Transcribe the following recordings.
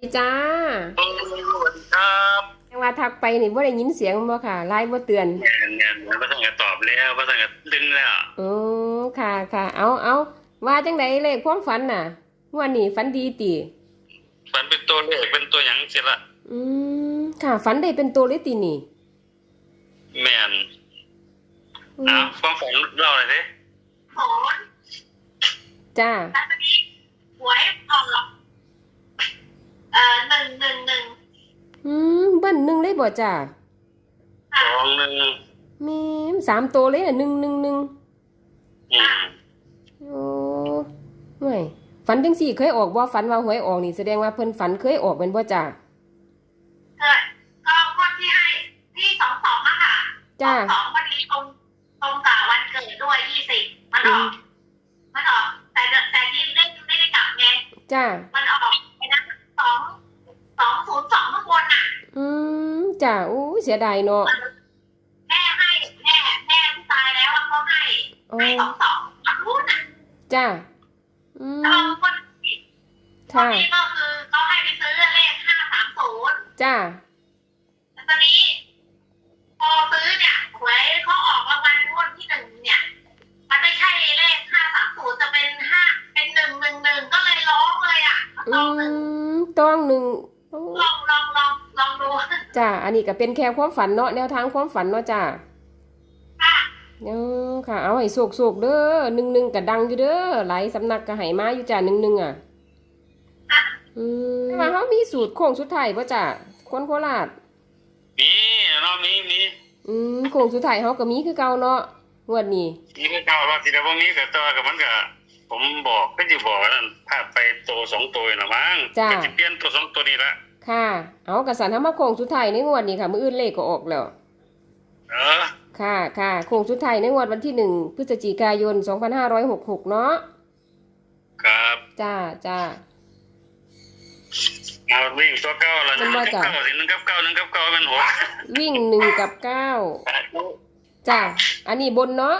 ดีจ้าโอ้สวัสดีครับยังว่าทักไปนี่บ่ได้ยินเสียงบ่ค่ะ ไลน์บ่เตือนงานงานเหมือนพระสังกัดตอบแล้วพระสังกัดดึงแล้วโอ้ค่ะค่ะ เอาเอาว่าจังไดเลขความฝันน่ะงวันนี้ฝันดีติมันเป็นตัวเลขเป็นตัวหยังเสียละอืมค่ะฝันได้เป็นตัวเลยตินี่แมนอือะมความฝันเล่าหน่อยดิโหนจ้าแล้วตอนนี้หวยออกเอ่อหนึ่งหนึ่งหนึ่ง อื มเบิ้ลหนึ่งเลยบ่จ้าสองหนึ่งแม่มสามตัวเลยน่ะหนึ่งหนึ่งหนึ่งอืมโอ้ห่วยฝันจังสี่เคยออกบ่ฝันว่าหวยออกนี่แสดงว่าเพิ่นฝันเคยออกเป็นบ่จ้าเกิดก็คนที่ให้ที่สองสองอะค่ะจ้า สองพอดีตรงตรงกับวันเกิดด้วยยี่สิบมันออกมันออกแต่เดแต่ที่ไม่ไม่ได้กลับไงจ้า มันออกไอ้นั้นสองสองศูนย์สองข้างบนอะ อืม จ้าอู้เสียดายเนาะแม่ให้แม่แม่ที่ตายแล้วอะเขาให้โอ้ให้สองสองอันนู้นอะจ้าอืมแล้วคนคนค่ะนี้ก็คือเขาให้ไปซื้อเลขห้าสามศูนย์จ้าแล้วตอนนี้ พอซื้อเนี่ยหวยเขาออกรางวัลงวดที่หนึ่งเนี่ย มันไม่ใช่เลขห้าสามศูนย์จะเป็นห้าเป็นหนึ่งหนึ่งหนึ่งก็เลยร้องเลยอะอืลองหนึ่งมต้องหนึ่งโอ้ลองลองลองลองดู จ้า อันนี้ก็เป็นแค่ความฝันเนาะแนวทางความฝันเนาะจ้าค่ะเนาะค่ะ เอาให้โศกโศกๆเด้อหนึ่งหนึ่งก็ดังอยู่เด้อหลายสำนักก็ให้มาอยู่จ้าหนึ่งหนึ่งอะค่ะอืมแต่ว่าเขามีสูตรโค้งสุดท้ายป่ะจ้าคนโคราชมีเนาะมีมีอืมโค้งสุดท้ายเขาก็มีคือเก่าเนาะงวดนี้มีก็เก่าว่าสิเดี๋ยวพวกนี้กับตัวกับมันก็ผมบอกก็จะบอกว่านั่นพาไปตัวสองตัวนะมั้งก็จะเปลี่ยนตัวสองตัวนี้ละ ค่ะ เอากระสันทำมาโค้งสุดท้ายในงวดนี้ค่ะ มื้ออื่นเลขก็ออกแล้ว เออ ค่ะค่ะโค้งสุดท้ายในงวดวันที่หนึ่งพฤศจิกายน2566เนาะ ครับจ้าจ้าเอาวิ่งตัวเก้าละหมันึ่นงว่ากับจ้ะเก้าสิหนึ่งกับเก้าหนึ่งกับเก้าเป็นหกวิ่งหนึ่งกับเก้าจ้า อันนี้บนเนาะ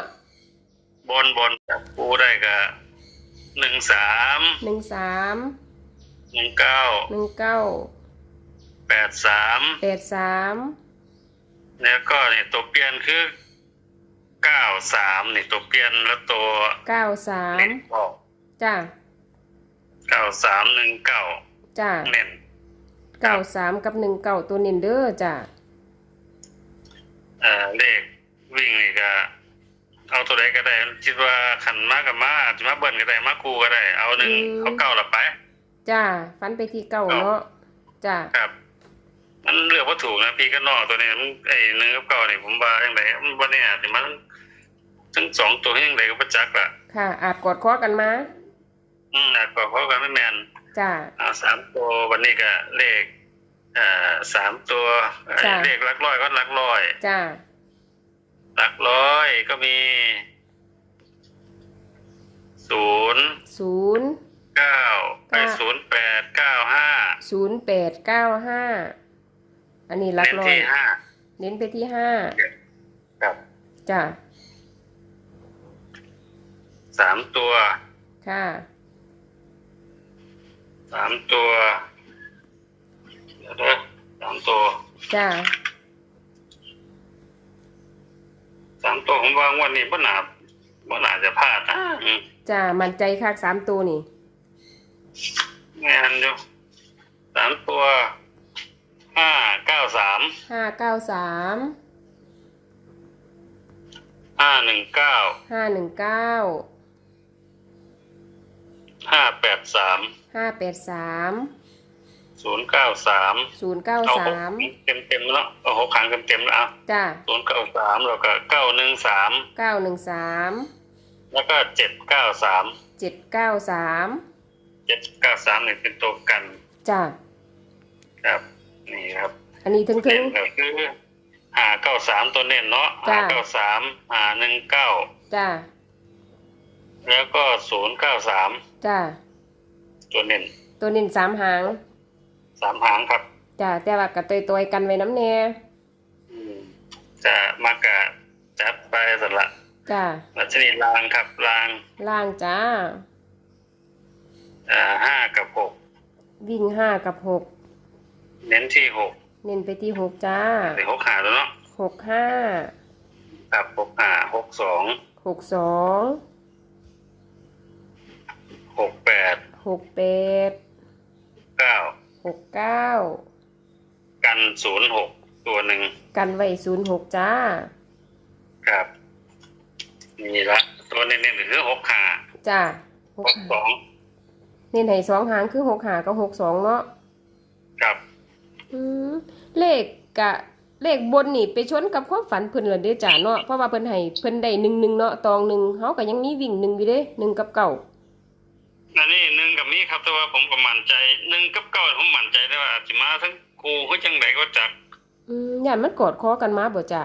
บนบนจับปูได้กับหนึ่งสามหนึ่งสามหนึ่งเก้าหนึ่งเก้า แปดสามแปดสามแล้วก็เนี่ยตัวเปลี่ยนคือเก้าสามนี่ตัวเปลี่ยนแล้วตัวเก้าสามเน้นออกจ้าเก้าสามหนึ่งเก้าจ้าเน้นเก้าสามกับหนึ่งเก้าตัวเน้นเด้อจ้าเอ่อเลขวิ่งนี่ก็เอาตัวใดก็ได้ คิดว่าขันมากกับมาอาจจะมาเบิ้ลก็ได้มาคูก็ได้ เอาหนึ่งเอาเก้าละไป จ้าฟันไปที่เก้าเนาะจ้าครับมันเลือก ว่าถูกนะพี่ก็นอกตัวนี้มันไอ้หนึ่งกับเก้านี่ผมว่าอย่างไรมันวันนี้อาจจะมันทั้งสองตัวยังไงก็ประจักษ์ละค่ะ อาจกอดคอกันมาอืมอาจก็เพราะกันไม่แมนจ้าเอาสามตัววันนี้ก็เลขเอ่อสามตัวเอ่อจ้ะเลขหลักร้อยก็หลักร้อยจ้าหลักร้อยก็มีศูนย์ศูนย์เก้าไปค่ะศูนย์แปดเก้าห้าศูนย์แปดเก้าห้า อันนี้หลักเน้นร้อย ที่ห้าเน้นไปที่ห้าครับจ้าสามตัวค่ะ สามตัวเดี๋ยวนะสามตัวจ้าสามตัวผมวางวันนี้บ่หนาบ่หนาจะพลาดนะอืมจ้ามั่นใจคักสามตัวนี่ งานอยู่สามตัว ห้าเก้าสามห้าเก้าสามห้าหนึ่งเก้าห้าหนึ่งเก้าห้าแปดสามห้าแปดสามศูนย์เก้าสามศูนย์เก้าเอาสามเต็มเต็มๆแล้วเอาหกครั้งเต็มเต็มๆแล้วอะจ้าศูนย์เก้าสามแล้วก็เก้าหนึ่งสามเก้าหนึ่งสามแล้วก็เจ็ดเก้าสามเจ็ดเก้าสามเจ็ดเก้าสามเนี่ยเป็นตัวกัน จ้าครับ นี่ครับอันนี้ถึงถึเน้ง นก็คือหาเก้าสามตัวเน้นเนาะจ้ะ หาเก้าสามหาหนึ่งเก้าจ้าแล้วก็ศูนย์เก้าสามจ้าตัวเน้นตัวนินสามหางสามหางครับ จ้าแต่ว่ากระตอยตอยๆกันไว้น้ำแน่อืมจะมากะจัดไปสัละจ้ารัชนีรางครับรางล่างจ้า อ่าห้ากับหกวิ่งห้ากับหก เน้นที่หกเน้นไปที่หกจ้าในหกขาตัวเนาะหกห้าครับหกห้าหกสองหกสองหกแปดหกแปดเก้าหกเก้ากันศูนย์หกตัวหนึ่งกันไว้ศูนย์หกจ้า ครับนี่ละตัวเน้นๆคือหกขาจ้าหหกกสองเน้นให้สองหางคือหกหากับหกสองเนาะครับอืม เลขกะเลขบนนี่ไปชนกับความฝันเพิ่นเลยเด้จ้าเนาะเพราะว่าเพิ่นให้เพิ่นได้หนึ่งหนึ่งเนาะตองหนึ่งเฮาก็ยังมีวิ่งหนึ่งอยู่เด้หนึ่งกับเก่าอันนี้หนึ่งกับนี้ครับแต่ว่าผมก็มั่นใจหนึ่งกับเก้าผมมั่นใจได้ว่าอาจจะมาทั้งครูเขาจังไดก็จักอืมย่านมันกอดคอกันมาบ่จ้า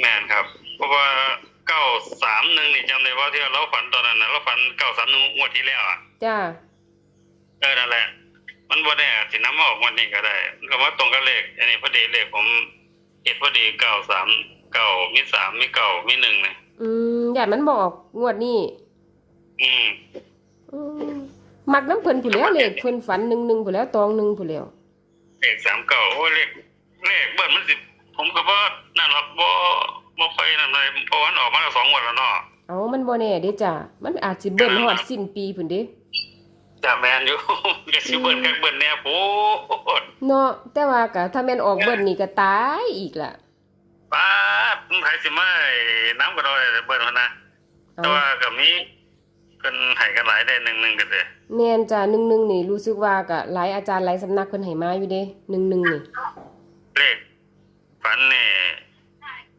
แม่นครับ เพราะว่าเก้าสามหนึ่งนี่จำได้ว่าที่เราฝันตอนนั้นนะเราฝันเก้าสามหนึ่งงวดที่แล้วอะจ้าเออนั่นแหละ มันบ่ได้อาจสิน้ำมาออกวันนี้ก็ได้ก็มาตรงกับเลข อันนี้พอดีเลขผมเห็นพอดีเก้าสามเก้ามีสามมีเก้ามีหนึ่งเนี่ยอืมย่านมันบออกงวดนี้อืมอืมมักน้ำเพิ่นผู้นแหล้วเลขเพิ่นฝันหนึ่งหนึ่งผู้นแหล้วตองหนึ่งผู้นแหล้ว เลขสามเก้าโอ้ยเลขเลขเบิ้ลมันสิผมก็บ่นั่นหรอกบ่บ่ค่อยนั่นเลยเพราะว่ามันออกมาแล้วสองงวดแล้วเนาะ เอามันบ่แน่เด้จ้ามันอาจสิเบิ่นฮอดสิ้นปีพุ่นเด้ จะแมนอยู่ ก็สิเบิ้ลกักเบิ้ลแน่โพดเนาะแต่ว่าก็ถ้าแม่นออกเบิ่นนี่ก็ตายอีกล่ะป้าดมันไผสิมาให้น้ำก็ได้เบิ้ลหั่นนะเอาแต่ว่าก็มีเพิ่นให้กันหลายได้หนึ่งหนึ่งกันเด้แม่นจ้าหนึ่งหนึ่งนี่รู้สึกว่าก็หลายอาจารย์หลายสำนักเพิ่นให้มาอยู่เด้หนึ่งหนึ่งนี่เลขฝันนี่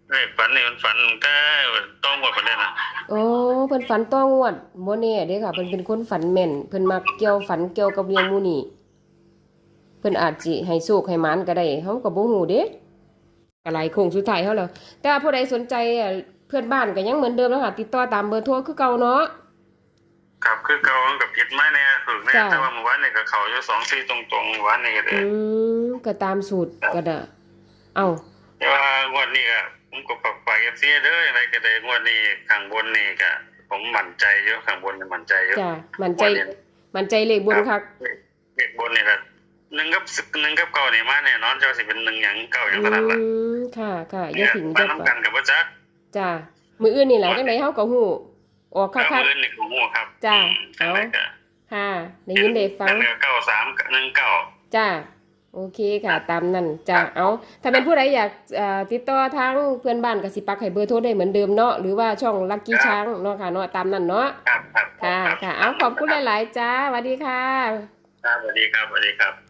เลขฝันนี่มันฝันแต่ต้องหมดประเด็นนะโอ้เพิ่นฝันต้องวดบ่แน่เด้ค่ะเพิ่นเป็นคนฝันแม่นเพิ่นมักเกี่ยวฝันเกี่ยวกับเรื่องหมู่นี้เพิ่นอาจสิให้โชคให้หมานก็ได้เฮาก็บ่ฮู้เด้ก็หลายโค้งสุดท้ายเฮาแล้วแต่ว่าผู้ใดสนใจอะเพื่อนบ้านก็ยังเหมือนเดิมแล้วค่ะ ติดต่อตามเบอร์โทรคือเก่าเนาะครับคือเก่ามันกับผิดไม้เนี่ยถูกแน่จ้ะแต่ว่าเมื่อวานนี่ก็เขาอยู่สองสี่ตรงๆเมื่อวานนี่ก็ได้อืมก็ตามสูตรก็ได้เอา แต่ว่างวดนี้ก็ผมก็ปักไปกับเสียเด้ออะไรก็ได้งวดนี้ข้างบนนี่ก็ผมมั่นใจเยอะข้างบนนี่มั่นใจเยอะจ้ะมั่นใจ มั่นใจเลขบนคักเลขบนนี่ก็หนึ่งกับสิบหนึ่งกับเก้านี่มาแน่นอนเจ้าสิเป็นหนึ่งอย่างเก้าอย่างอืขนาดละมค่ะค่ะอย่าถึงมาจะน้ำกันกับว่าจักจ้ะมืออื่นนี่แหละจังไดเฮาก็ฮู้ออกคักับกเงินนี่ของหัวครับจ้ะอืมจังไรก็ๆค่ะได้ยินได้ฟังเหลือเก้าสามหนึ่งเก้าจ้า โอเคค่ะ ตามนั้นจ้าเอาถ้าเป็นผู้ใดอยากเอ่อติดต่อทางเพื่อนบ้านก็สิปักให้เบอร์โทรได้เหมือนเดิมเนาะหรือว่าช่องลักกี้ช้างเนาะค่ะเนาะตามนั้นเนาะครับครับค่ะรับค่ะเอาขอบคุณหลาย ๆ จ้าสวัสดีค่ะครับสวัสดีครับสวัสดีครับ